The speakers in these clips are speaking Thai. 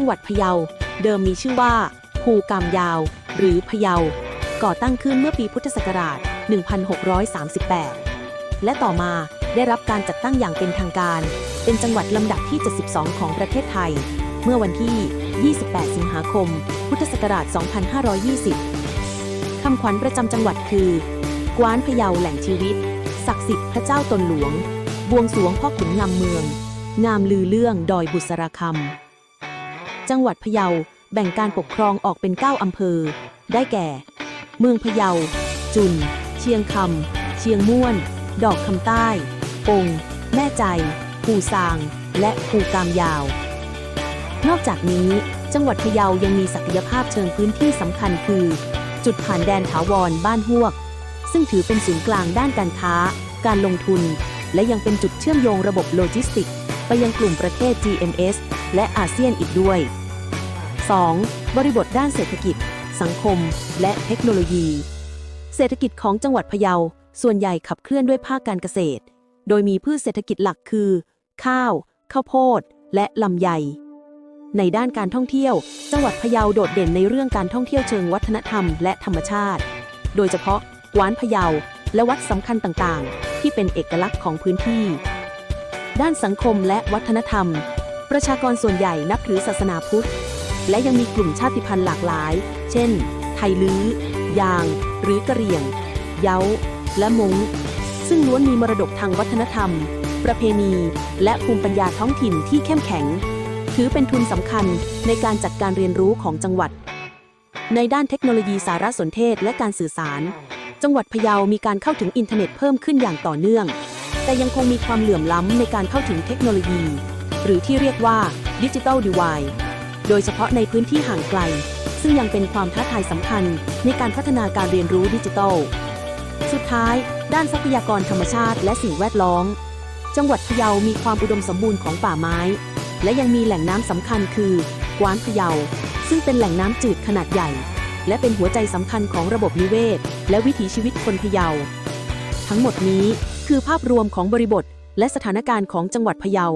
จังหวัดพะเยา เดิมมีชื่อว่า ภูกามยาว หรือพะเยา ก่อตั้งขึ้นเมื่อปีพุทธศักราช 1638 และต่อมาได้รับการจัดตั้งอย่างเป็นทางการ เป็นจังหวัดลำดับที่ 72 ของประเทศไทย เมื่อวันที่ 28 สิงหาคม พุทธศักราช 2520 คำขวัญประจำจังหวัดคือ กว้านพะเยาแหล่งชีวิต ศักดิ์สิทธิ์พระเจ้าตนหลวง บวงสรวงพ่อขุนงามเมือง งามลือเรื่องดอยบุษราคำ จังหวัดพะเยา แบ่งการปกครองออกเป็น 9 อำเภอ ได้แก่ เมืองพะเยา จุน เชียงคำ เชียงม่วน ดอกคำใต้ ปง แม่ใจ ภูซาง และภูกามยาว นอกจากนี้ จังหวัดพะเยายังมีศักยภาพเชิงพื้นที่สำคัญคือ จุดผ่านแดนถาวรบ้านฮวก ซึ่งถือเป็นศูนย์กลางด้านการค้า การลงทุน และยังเป็นจุดเชื่อมโยงระบบโลจิสติกส์ไปยังกลุ่มประเทศ GMS และอาเซียนอีกด้วย 2. บริบทด้านเศรษฐกิจ สังคม และเทคโนโลยี เศรษฐกิจของจังหวัดพะเยา ส่วนใหญ่ขับเคลื่อนด้วยภาคการเกษตร โดยมีพืชเศรษฐกิจหลักคือ ข้าว ข้าวโพด และลำไย ในด้านการท่องเที่ยว จังหวัดพะเยาโดดเด่นในเรื่องการท่องเที่ยวเชิงวัฒนธรรมและธรรมชาติ โดยเฉพาะกวานพะเยา และวัดสำคัญต่างๆ ที่เป็นเอกลักษณ์ของพื้นที่ ด้านสังคมและวัฒนธรรม ประชากรส่วนใหญ่นับถือศาสนาพุทธ และยังมีกลุ่มชาติพันธุ์หลากหลาย เช่น ไทยลื้อ ยาง หรือกะเหรี่ยง เย้า และมงซึ่งล้วนมีมรดกทางวัฒนธรรม ประเพณี และภูมิปัญญาท้องถิ่นที่เข้มแข็ง ถือเป็นทุนสำคัญในการจัดการเรียนรู้ของจังหวัด ในด้านเทคโนโลยีสารสนเทศและการสื่อสาร จังหวัดพะเยามีการเข้าถึงอินเทอร์เน็ตเพิ่มขึ้นอย่างต่อเนื่อง แต่ยังคงมีความเหลื่อมล้ำในการเข้าถึงเทคโนโลยี หรือที่เรียกว่าดิจิทัลดีวาย โดยเฉพาะในพื้นที่ห่างไกล ซึ่งยังเป็นความท้าทายสำคัญในการพัฒนาการเรียนรู้ดิจิทัล สุดท้าย ด้านทรัพยากรธรรมชาติและสิ่งแวดล้อม จังหวัดพะเยามีความอุดมสมบูรณ์ของป่าไม้ และยังมีแหล่งน้ำสำคัญคือกวานพะเยา ซึ่งเป็นแหล่งน้ำจืดขนาดใหญ่ และเป็นหัวใจสำคัญของระบบนิเวศ และวิถีชีวิตคนพะเยา ทั้งหมดนี้คือภาพรวมของบริบทและสถานการณ์ของจังหวัดพะเยา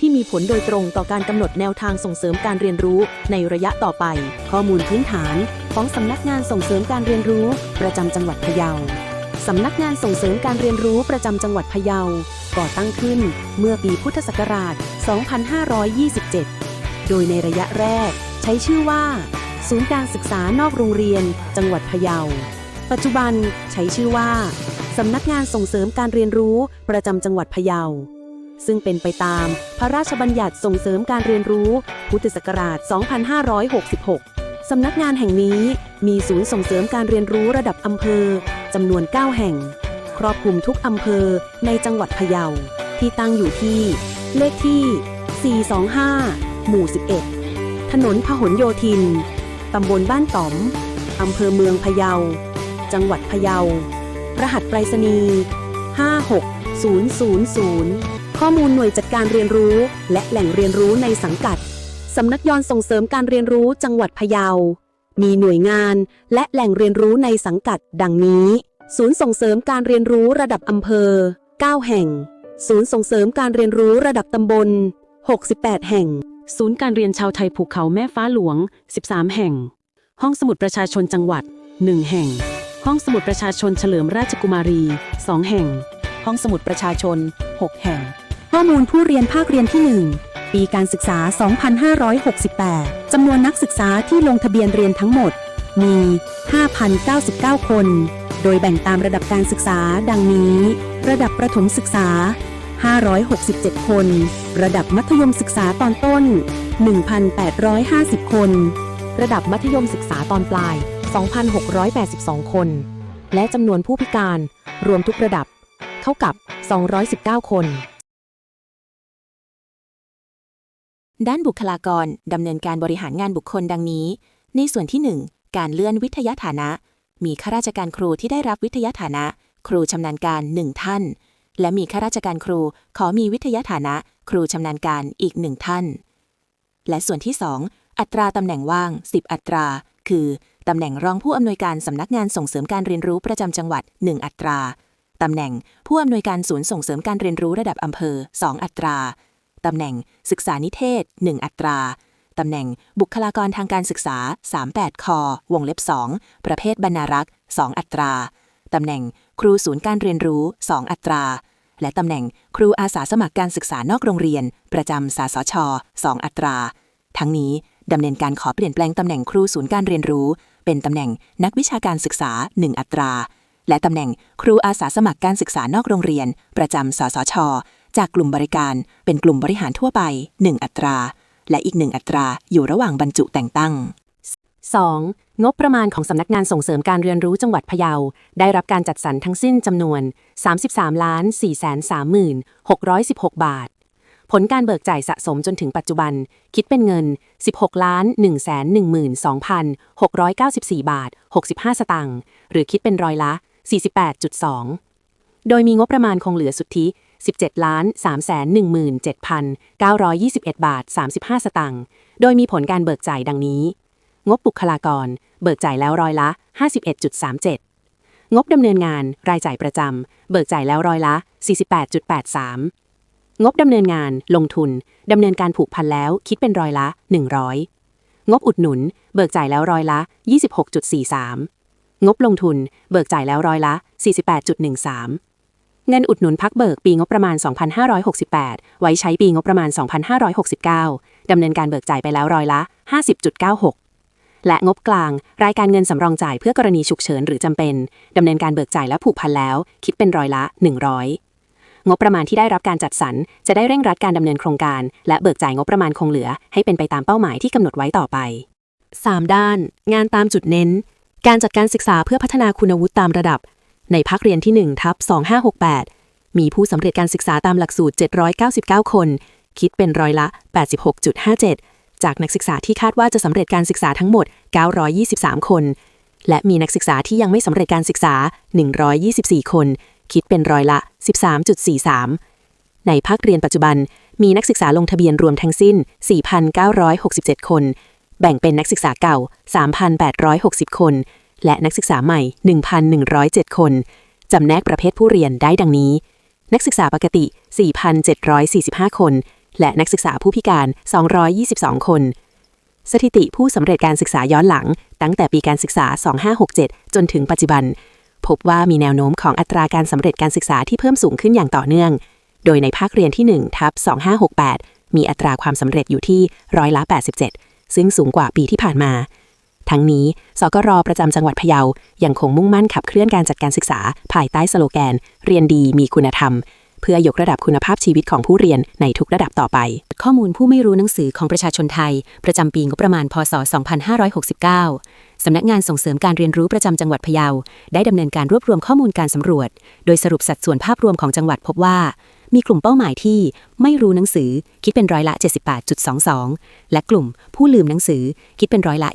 ที่มีผลโดยตรงต่อการกำหนดแนวทางส่งเสริมการเรียนรู้ในระยะต่อไป ข้อมูลพื้นฐานของสำนักงานส่งเสริมการเรียนรู้ ประจำจังหวัดพะเยา สำนักงานส่งเสริมการเรียนรู้ประจำจังหวัดพะเยา ก่อตั้งขึ้นเมื่อปีพุทธศักราช 2527 โดยในระยะแรก ใช้ชื่อว่า ศูนย์การศึกษานอกโรงเรียน จังหวัดพะเยา ปัจจุบันใช้ชื่อว่า สำนักงานส่งเสริมการเรียนรู้ประจำจังหวัดพะเยา ซึ่งเป็นไปตามพระราชบัญญัติส่งเสริมการเรียนรู้ พุทธศักราช 2566 สำนักงานแห่งนี้มีศูนย์ส่งเสริมการเรียนรู้ระดับอำเภอจำนวน 9 แห่ง ครอบคลุมทุกอำเภอในจังหวัดพะเยา ที่ตั้งอยู่ที่ เลขที่ 425 หมู่ 11 ถนนพหลโยธิน ตำบลบ้านต๋อม อำเภอเมืองพะเยา จังหวัดพะเยา รหัสไปรษณีย์ 56000 ข้อมูลหน่วยจัดการเรียนรู้ และแหล่งเรียนรู้ในสังกัด สำนักยอนส่งเสริมการเรียนรู้จังหวัดพะเยา มีหน่วยงานและแหล่งเรียนรู้ในสังกัด ดังนี้ ศูนย์ส่งเสริมการเรียนรู้ระดับอำเภอ 9 แห่ง ศูนย์ส่งเสริมการเรียนรู้ระดับตำบล 68 แห่ง ศูนย์การเรียนชาวไทยภูเขาแม่ฟ้าหลวง 13 แห่ง ห้องสมุดประชาชนจังหวัด 1 แห่ง ห้องสมุดประชาชนเฉลิมราชกุมารี 2 แห่ง ห้องสมุดประชาชน 6 แห่ง ข้อมูลผู้เรียนภาคเรียนที่ 1 ปีการศึกษา 2568 จำนวนนักศึกษาที่ลงทะเบียนเรียนทั้งหมด มี 5,099 คน โดยแบ่งตามระดับการศึกษาดังนี้ ระดับประถมศึกษา 567 คน ระดับมัธยมศึกษาตอนต้น 1,850 คน ระดับมัธยมศึกษาตอนปลาย 2,682 คน และจำนวนผู้พิการ รวมทุกระดับ เท่ากับ 219 คน ด้านบุคลากรดำเนินการบริหารงานบุคคลดังนี้ ในส่วนที่ 1 การเลื่อนวิทยาฐานะ มีข้าราชการครูที่ได้รับวิทยาฐานะ ครูชำนาญการ 1 ท่าน และมีข้าราชการครูขอมีวิทยาฐานะ ครูชำนาญการอีก1ท่าน และส่วนที่ 2 อัตราตำแหน่งว่าง 10 อัตรา คือตำแหน่งรองผู้อำนวยการสำนักงานส่งเสริมการเรียนรู้ประจำจังหวัด 1 อัตราตำแหน่งผู้อำนวยการศูนย์ส่งเสริมการเรียนรู้ระดับอำเภอ 2 อัตรา ตำแหน่งศึกษานิเทศ 1 อัตรา ตำแหน่งบุคลากรทางการศึกษา 38 คอ วงเล็บ 2 ประเภทบรรณารักษ์ 2 อัตรา ตำแหน่งครูศูนย์การเรียนรู้ 2 อัตรา และตำแหน่งครูอาสาสมัครการศึกษานอกโรงเรียน ประจำสสช 2 อัตรา ทั้งนี้ดำเนินการขอเปลี่ยนแปลงตำแหน่งครูศูนย์การเรียนรู้ เป็นตำแหน่งนักวิชาการศึกษา 1 อัตรา และตำแหน่งครูอาสาสมัครการศึกษานอกโรงเรียน ประจำสสช จากกลุ่มบริการเป็นกลุ่มบริหารทั่วไป 1 อัตรา และอีกหนึ่งอัตราอยู่ระหว่างบรรจุแต่งตั้ง 2. งบประมาณของสำนักงานส่งเสริมการเรียนรู้จังหวัดพะเยา ได้รับการจัดสรรทั้งสิ้นจำนวน 33ล้าน4 3 616 บาท ผลการเบิกจ่ายสะสมจนถึงปัจจุบัน คิดเป็นเงิน 16ล้าน1 1 2 694 บาท 65 สตางค์หรือคิดเป็นร้อยละ 48.2 โดยมีงบประมาณคงเหลือสุทธิ 17ล้าน3 1 7 921 บาท 35 สตางค์ โดยมีผลการเบิกจ่ายดังนี้ งบบุคลากร เบิกจ่ายแล้วร้อยละ 51.37 งบดำเนินงาน รายจ่ายประจำ เบิกจ่ายแล้วร้อยละ 48.83 งบดำเนินงาน ลงทุน ดำเนินการผูกพันแล้ว คิดเป็นร้อยละ 100 งบอุดหนุน เบิกจ่ายแล้วร้อยละ 26.43 งบลงทุน เบิกจ่ายแล้วร้อยละ 48.13 เงินอุดหนุนพักเบิกปีงบประมาณ 2568 ไว้ใช้ปีงบประมาณ 2569 ดำเนินการเบิกจ่ายไปแล้วร้อยละ 50.96 และงบกลาง รายการเงินสำรองจ่ายเพื่อกรณีฉุกเฉินหรือจำเป็น ดำเนินการเบิกจ่ายและผูกพันแล้ว คิดเป็นร้อยละ 100 งบประมาณที่ได้รับการจัดสรร จะได้เร่งรัดการดำเนินโครงการ และเบิกจ่ายงบประมาณคงเหลือ ให้เป็นไปตามเป้าหมายที่กำหนดไว้ต่อไป 3 ด้าน งานตามจุดเน้น การจัดการศึกษาเพื่อพัฒนาคุณวุฒิตามระดับ ในภาคเรียนที่ 1 ทับ 2568 มีผู้สำเร็จการศึกษาตามหลักสูตร 799 คน คิดเป็นร้อยละ 86.57 จากนักศึกษาที่คาดว่าจะสำเร็จการศึกษาทั้งหมด 923 คน และมีนักศึกษาที่ยังไม่สำเร็จการศึกษา 124 คน คิดเป็นร้อยละ 13.43 ในภาคเรียนปัจจุบัน มีนักศึกษาลงทะเบียนรวมทั้งสิ้น 4,967 คน แบ่งเป็นนักศึกษาเก่า 3,860 คน และนักศึกษาใหม่ 1,107 คน จำแนกประเภทผู้เรียนได้ดังนี้ นักศึกษาปกติ 4,745 คน และนักศึกษาผู้พิการ 222 คน สถิติผู้สำเร็จการศึกษาย้อนหลัง ตั้งแต่ปีการศึกษา 2567 จนถึงปัจจุบัน พบว่ามีแนวโน้มของอัตราการสำเร็จการศึกษาที่เพิ่มสูงขึ้นอย่างต่อเนื่อง โดยในภาคเรียนที่1ทับ2568 มีอัตราความสำเร็จอยู่ที่ร้อยละ 87 ซึ่งสูงกว่าปีที่ผ่านมา ทั้งนี้สกรประจำจังหวัดพะเยายังคงมุ่งมั่นขับเคลื่อนการจัดการศึกษา ภายใต้สโลแกน เรียนดีมีคุณธรรม เพื่อยกระดับคุณภาพชีวิตของผู้เรียนในทุกระดับต่อไป ข้อมูลผู้ไม่รู้หนังสือของประชาชนไทย ประจำปีงบประมาณพศ 2569 สำนักงานส่งเสริมการเรียนรู้ประจำจังหวัดพะเยาได้ดำเนินการรวบรวมข้อมูลการสำรวจ โดยสรุปสัดส่วนภาพรวมของจังหวัดพบว่า มีกลุ่มเป้าหมายที่ไม่รู้หนังสือคิดเป็นร้อยละ 78.22 และกลุ่มผู้ลืมหนังสือคิดเป็นร้อยละ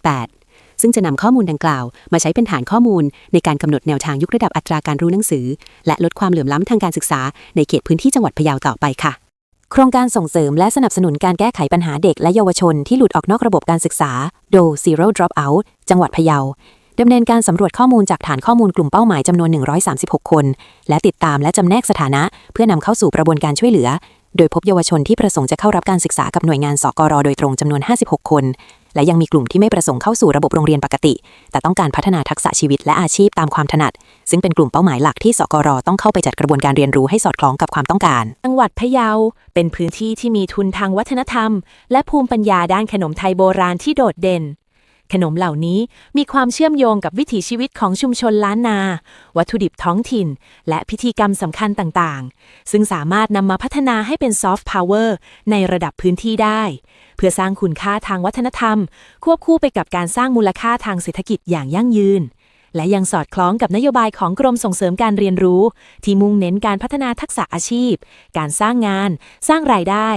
21.78 ซึ่งจะนำข้อมูลดังกล่าว มาใช้เป็นฐานข้อมูลในการกำหนดแนวทางยกระดับอัตราการรู้หนังสือ และลดความเหลื่อมล้ำทางการศึกษา ในเขตพื้นที่จังหวัดพะเยาต่อไปค่ะโครงการส่งเสริมและสนับสนุนการแก้ไขปัญหาเด็กและเยาวชนที่หลุดออกนอกระบบการศึกษา โด Zero Dropout จังหวัดพะเยา ดำเนินการสำรวจข้อมูลจากฐานข้อมูลกลุ่มเป้าหมายจำนวน 136 คน และติดตามและจำแนกสถานะ เพื่อนำเข้าสู่กระบวนการช่วยเหลือ โดยพบเยาวชนที่ประสงค์จะเข้ารับการศึกษากับหน่วยงานสกรโดยตรงจำนวน 56 คน และยังมีกลุ่มที่ไม่ประสงค์เข้าสู่ระบบโรงเรียนปกติ แต่ต้องการพัฒนาทักษะชีวิตและอาชีพตามความถนัด ซึ่งเป็นกลุ่มเป้าหมายหลักที่สกรต้องเข้าไปจัดกระบวนการเรียนรู้ให้สอดคล้องกับความต้องการ จังหวัดพะเยา เป็นพื้นที่ที่มีทุนทางวัฒนธรรม และภูมิปัญญาด้านขนมไทยโบราณที่โดดเด่น ขนมเหล่านี้มีความเชื่อมโยงกับวิถีชีวิตของชุมชนล้านนา วัตถุดิบท้องถิ่น และพิธีกรรมสำคัญต่างๆ ซึ่งสามารถนำมาพัฒนาให้เป็นซอฟต์พาวเวอร์ในระดับพื้นที่ได้ เพื่อสร้างคุณค่าทางวัฒนธรรม ควบคู่ไปกับการสร้างมูลค่าทางเศรษฐกิจอย่างยั่งยืน และยังสอดคล้องกับนโยบายของกรมส่งเสริมการเรียนรู้ ที่มุ่งเน้นการพัฒนาทักษะอาชีพ การสร้างงาน สร้างรายได้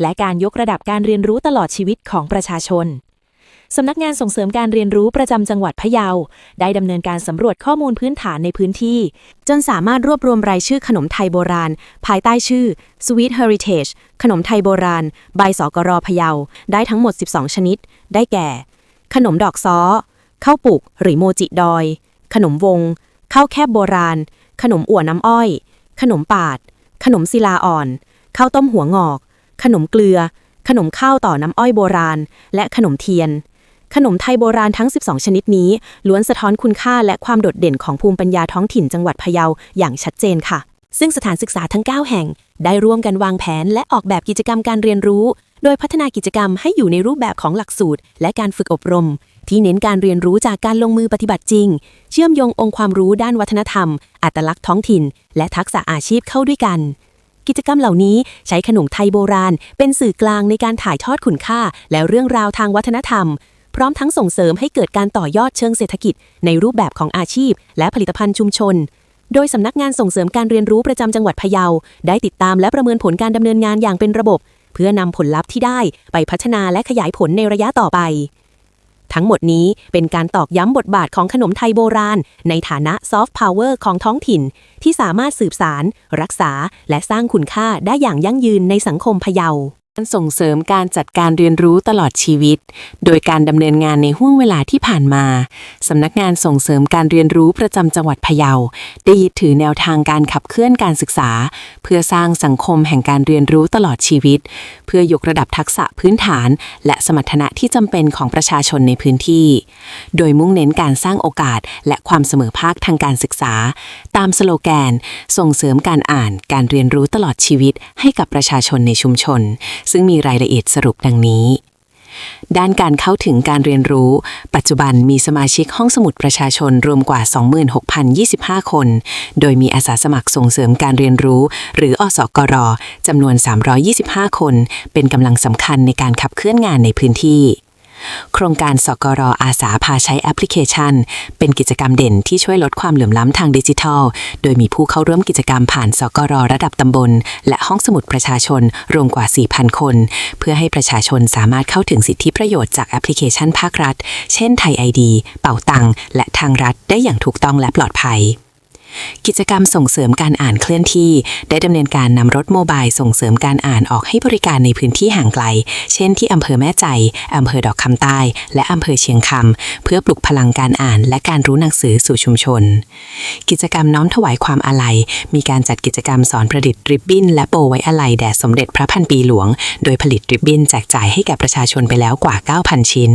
และการยกระดับการเรียนรู้ตลอดชีวิตของประชาชน สำนักงานส่งเสริมการเรียนรู้ประจำจังหวัดพะเยา ได้ดำเนินการสำรวจข้อมูลพื้นฐานในพื้นที่ จนสามารถรวบรวมรายชื่อขนมไทยโบราณ ภายใต้ชื่อ Sweet Heritage ขนมไทยโบราณ ใบสกรพะเยา ได้ทั้งหมด 12 ชนิด ได้แก่ ขนมดอกซ้อ ข้าวปุก หรือโมจิดอย ขนมวง ข้าวแคบโบราณ ขนมอั่วน้ำอ้อย ขนมปาด ขนมศิลาอ่อน ข้าวต้มหัวงอก ขนมเกลือขขนมข้าวต่อน้ำอ้อยโบราณ และขนมเทียน ขนมไทยโบราณทั้ง 12 ชนิดนี้ล้วนสะท้อนคุณค่าและความโดดเด่นของภูมิปัญญาท้องถิ่นจังหวัดพะเยาอย่างชัดเจนค่ะ ซึ่งสถานศึกษาทั้ง 9 แห่ง ได้ร่วมกันวางแผนและออกแบบกิจกรรมการเรียนรู้ โดยพัฒนากิจกรรมให้อยู่ในรูปแบบของหลักสูตร และการฝึกอบรม ที่เน้นการเรียนรู้จากการลงมือปฏิบัติจริง เชื่อมโยงองค์ความรู้ด้านวัฒนธรรม อัตลักษณ์ท้องถิ่น และทักษะอาชีพเข้าด้วยกันกิจกรรมเหล่านี้ใช้ขนมไทยโบราณ เป็นสื่อกลางในการถ่ายทอดคุณค่า และเรื่องราวทางวัฒนธรรม ร้อมทั้งส่งเสริมให้เกิดการต่อยอดเชิงเศรษฐกิจ ในรูปแบบของอาชีพ และผลิตภัณฑ์ชุมชน โดยสำนักงานส่งเสริมการเรียนรู้ประจำจังหวัดพะเยา ได้ติดตามและประเมินผลการดำเนินงานอย่างเป็นระบบ เพื่อนำผลลัพธ์ที่ได้ไปพัฒนาและขยายผลในระยะต่อไปทั้งหมดนี้เป็นการตอกย้ำบทบาทของขนมไทยโบราณ ในฐานะซอฟต์พาวเวอร์ของท้องถิ่น ที่สามารถสืบสาร รักษา และสร้างคุณค่าได้อย่างยั่งยืนในสังคมพะเยา ส่งเสริมการจัดการเรียนรู้ตลอดชีวิต โดยการดำเนินงานในห่วงเวลาที่ผ่านมาสำนักงานส่งเสริมการเรียนรู้ประจำจังหวัดพะเยา ได้ยึดถือแนวทางการขับเคลื่อนการศึกษา เพื่อสร้างสังคมแห่งการเรียนรู้ตลอดชีวิต เพื่อยกระดับทักษะพื้นฐาน และสมรรถนะที่จำเป็นของประชาชนในพื้นที่ โดยมุ่งเน้นการสร้างโอกาสและความเสมอภาคทางการศึกษา ตามสโลแกน ส่งเสริมการอ่านการเรียนรู้ตลอดชีวิต ให้กับประชาชนในชุมชนซึ่งมีรายละเอียดสรุปดังนี้ ด้านการเข้าถึงการเรียนรู้ ปัจจุบันมีสมาชิกห้องสมุดประชาชนรวมกว่า 26,025 คน โดยมีอาสาสมัครส่งเสริมการเรียนรู้ หรืออสกรจำนวน 325 คน เป็นกำลังสำคัญในการขับเคลื่อนงานในพื้นที่ โครงการสกรออาสาพาใช้แอปพลิเคชัน เป็นกิจกรรมเด่นที่ช่วยลดความเหลื่อมล้ำทางดิจิทัล โดยมีผู้เข้าร่วมกิจกรรมผ่านสกรระดับตำบล และห้องสมุดประชาชนรวมกว่า 4,000 คน เพื่อให้ประชาชนสามารถเข้าถึงสิทธิประโยชน์จากแอปพลิเคชันภาครัฐ เช่นไทยไอดีเป่าตังและทางรัฐได้อย่างถูกต้องและปลอดภัย กิจกรรมส่งเสริมการอ่านเคลื่อนที่ ได้ดำเนินการนำรถโมบายส่งเสริมการอ่านออกให้บริการในพื้นที่ห่างไกล เช่นที่อำเภอแม่ใจอำเภอดอกคำใต้ และอำเภอเชียงคำเพื่อปลุกพลังการอ่าน และการรู้หนังสือสู่ชุมชน กิจกรรมน้อมถวายความอาลัย มีการจัดกิจกรรมสอนประดิษฐ์ริบบิ้น และโปไว้อาลัยแด่สมเด็จพระพันปีหลวง โดยผลิตริบบิ้นแจกจ่ายให้แก่ประชาชนไปแล้วกว่า 9,000 ชิ้น